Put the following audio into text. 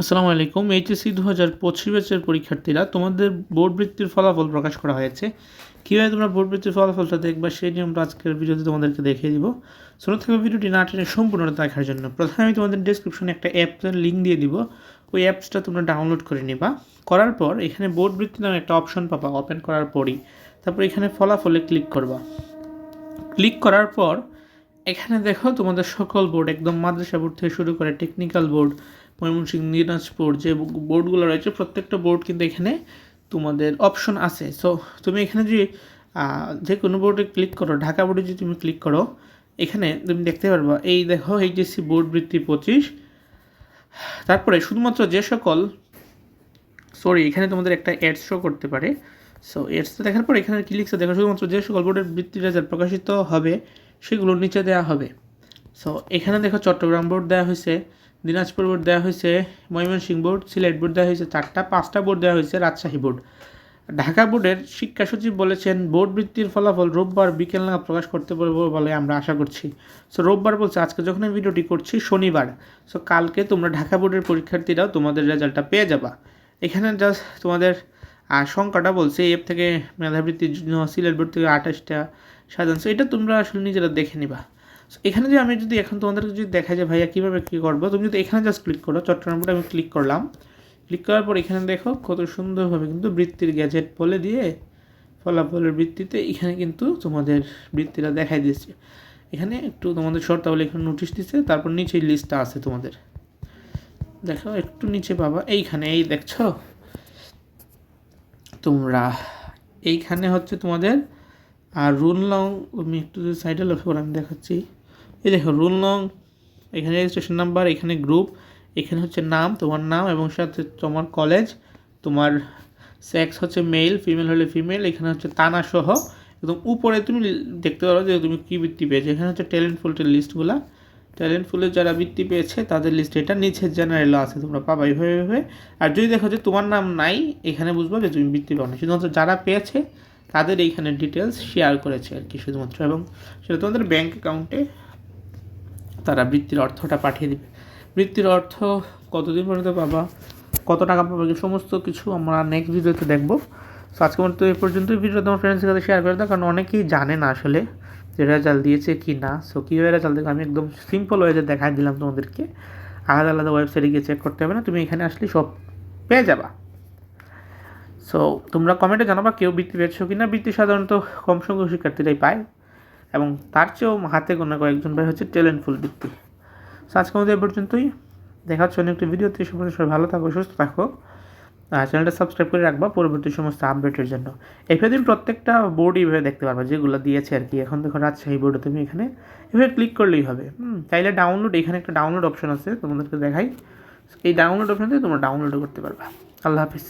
আসসালামু আলাইকুম। এইচএসসি দু হাজার পঁচিশ ব্যাচের পরীক্ষার্থীরা, তোমাদের বোর্ড বৃত্তির ফলাফল প্রকাশ করা হয়েছে। কীভাবে তোমরা বোর্ড বৃত্তির ফলাফলটা দেখবা সেই নিয়মটা আজকের ভিডিওতে তোমাদেরকে দেখিয়ে দিব। শুরু থাকবে ভিডিওটি না টেনে সম্পূর্ণ দেখার জন্য প্রথমে আমি তোমাদের ডিসক্রিপশনে একটা অ্যাপের লিঙ্ক দিয়ে দিব। ওই অ্যাপসটা তোমরা ডাউনলোড করে নিবা। করার পর এখানে বোর্ড বৃত্তি নামে একটা অপশন পাবা ওপেন করার পরই। তারপর এখানে ফলাফলে ক্লিক করবা। ক্লিক করার পর এখানে দেখো তোমাদের সকল বোর্ড, একদম মাদ্রাসা বোর্ড থেকে শুরু করে টেকনিক্যাল বোর্ড ময়মনসিংহ, দিনাজপুর যে বোর্ডগুলো রয়েছে, প্রত্যেকটা বোর্ড কিন্তু এখানে তোমাদের অপশন আছে। সো তুমি এখানে যদি যে কোনো বোর্ডে ক্লিক করো, ঢাকা বোর্ডে যদি তুমি ক্লিক করো, এখানে তুমি দেখতে পারবা, এই দেখো এইচএসসি বোর্ড বৃত্তি পঁচিশ। তারপরে শুধুমাত্র যে সকল সরি এখানে তোমাদের একটা অ্যাডস শো করতে পারে। সো এডসটা দেখার পর এখানে ক্লিকসে দেখো শুধুমাত্র যে সকল বোর্ডের বৃত্তি রেজাল্ট প্রকাশিত হবে, সেগুলো নিচে দেওয়া হবে। সো এখানে দেখো চট্টগ্রাম বোর্ড দেওয়া হয়েছে। দিনাজপুর বোর্ড দেওয়া হয়েছে ময়মনসিংহ বোর্ড, সিলেট বোর্ড দেওয়া হয়েছে চারটা, পাঁচটা বোর্ড দেওয়া হয়েছে রাজশাহী বোর্ড। ঢাকা বোর্ডের শিক্ষা সচিব বলেছেন, বোর্ড বৃত্তির ফলাফল রোববার বিকেল নাগাদ প্রকাশ করতে পারব বলে আমরা আশা করছি। সো রোববার বলছে, আজকে যখন আমি ভিডিওটি করছি, শনিবার। সো কালকে তোমরা ঢাকা বোর্ডের পরীক্ষার্থীরাও তোমাদের রেজাল্টটা পেয়ে যাবা। এখানে জাস্ট তোমাদের আর সংখ্যাটা বলছে, এফ থেকে মেধাবৃত্তির জন্য সিলেট বোর্ড থেকে আঠাশটা, সাধারণ। সো এটা তোমরা আসলে নিজেরা দেখে নিবা। এখানে যে আমি যদি এখন তোমাদেরকে যদি দেখা যায় ভাইয়া কীভাবে কী করব, তুমি যদি এখানে জাস্ট ক্লিক করো চট্টগ্রাম বোর্ডে আমি ক্লিক করলাম। ক্লিক করার পর এখানে দেখো কত সুন্দরভাবে কিন্তু বৃত্তির গ্যাজেট বলে দিয়ে ফলাফলের বৃত্তিতে এখানে কিন্তু তোমাদের বৃত্তিরা দেখাই দিচ্ছে এখানে একটু তোমাদের শর্তাবলী এখানে নোটিশ দিচ্ছে তারপর নিচে লিস্টটা আছে তোমাদের। দেখো, একটু নিচে পাবা এইখানে, এই দেখছ? তোমরা, এইখানে হচ্ছে তোমাদের, আর রুল লং আমি একটু সাইডে লক্ষ্য করে আমি দেখাচ্ছি। এই দেখো, রুল নং, এখানে রেজিস্ট্রেশন নাম্বার এখানে গ্রুপ এখানে হচ্ছে নাম, তোমার নাম এবং সাথে তোমার কলেজ তোমার সেক্স হচ্ছে মেল ফিমেল হলে ফিমেল এখানে হচ্ছে তানা সহ, একদম উপরে তুমি দেখতে পারো যে তুমি কী বৃত্তি পেয়েছ। এখানে হচ্ছে ট্যালেন্ট ফুলের লিস্টগুলো ট্যালেন্ট ফুলে যারা বৃত্তি পেয়েছে, তাদের লিস্ট এটা নিচে জেনারেলও আছে, তোমরা পাবা এইভাবে এইভাবে। আর যদি দেখো যে তোমার নাম নাই, এখানে বুঝব যে তুমি বৃত্তি পাও না শুধুমাত্র যারা পেয়েছে, তাদের এইখানে ডিটেলস শেয়ার করেছে আর কি শুধুমাত্র। এবং সেটা তোমাদের ব্যাঙ্ক অ্যাকাউন্টে তারা বৃত্তির অর্থটা পাঠিয়ে দেবে। বৃত্তির অর্থ কতদিন পর্যন্ত পাবা, কত টাকা পাবা সমস্ত কিছু আমরা নেক্সট ভিডিওতে দেখব। সো আজকে মতো এই পর্যন্তই। ভিডিও তোমার ফ্রেন্ডসের সাথে শেয়ার করে দাও, কারণ অনেকেই জানে না আসলে যে রেজাল্ট দিয়েছে কি না। সো কীভাবে রেজাল্ট দেখো আমি একদম সিম্পল ওয়েতে দেখাই দিলাম তোমাদেরকে। আলাদা আলাদা ওয়েবসাইটে গিয়ে চেক করতে হবে না, তুমি এখানে আসলে সব পেয়ে যাবা। সো তোমরা কমেন্টে জানাবা কেউ বৃত্তি পেয়েছ কি না বৃত্তি সাধারণত কম সংখ্যক শিক্ষার্থীরাই পায়। এবং তার চেয়েও হাতে গোনা কয়েকজন ভাই হচ্ছে ট্যালেন্টফুল বৃত্তি সো আজকে আমাদের এ পর্যন্তই। দেখা হচ্ছে অনেক একটি ভিডিওতে সবাই ভালো থাকো, সুস্থ থাকো। আর চ্যানেলটা সাবস্ক্রাইব করে রাখবা পরবর্তী সমস্ত আপডেটের জন্য। এভাবে তুমি প্রত্যেকটা বোর্ড এইভাবে দেখতে পারবা, যেগুলো দিয়েছে আর কি। এখন দেখো রাজশাহী বোর্ডে তুমি এখানে এভাবে ক্লিক করলেই হবে। হুম, চাইলে ডাউনলোড এখানে একটা ডাউনলোড অপশন আছে তোমাদেরকে দেখাই। এই ডাউনলোড অপশন দিয়ে তোমরা ডাউনলোডও করতে পারবা। আল্লাহ হাফিজ।